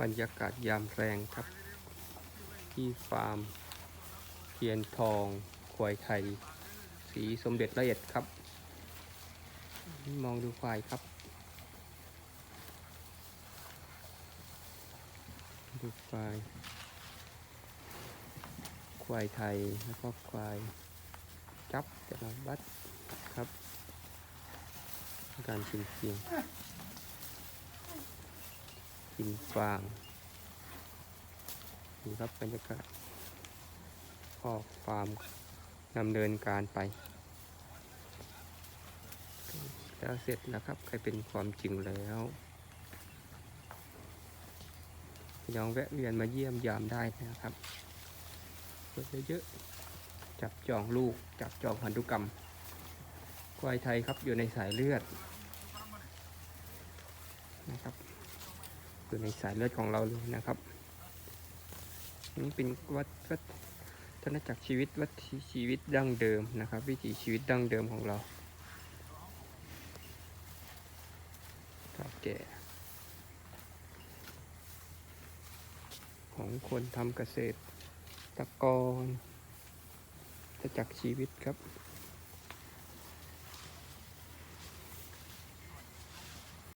บรรยากาศยามแรงครับ ที่ฟาร์มเทียนทองควายไทย สีสมเด็จละเอียดครับ มองดูควายครับ ดูควาย ควายไทยแล้วก็ควายจับแต่ละวัดครับ การชิมเสียง กินฟางนี่ครับบรรยากาศพอฟาร์มดำเนินการไป แล้วเสร็จแล้วครับใครเป็นความจริงแล้วพี่น้องแวะเวียนมาเยี่ยมยามได้นะครับคนเยอะๆจับจองลูก จับจองพันธุกรรมควายไทยครับอยู่ในสายเลือดนะครับ อยู่ในสายเลือดของเราเลยนะครับนี่เป็นวัดวัฒนจักรชีวิตวัถีชีวิตดั้งเดิมนะครับ วิถีชีวิตดั้งเดิมของเราเก่าแก่ของคนทำเกษตรตะกรวัฏจักรชีวิตครับ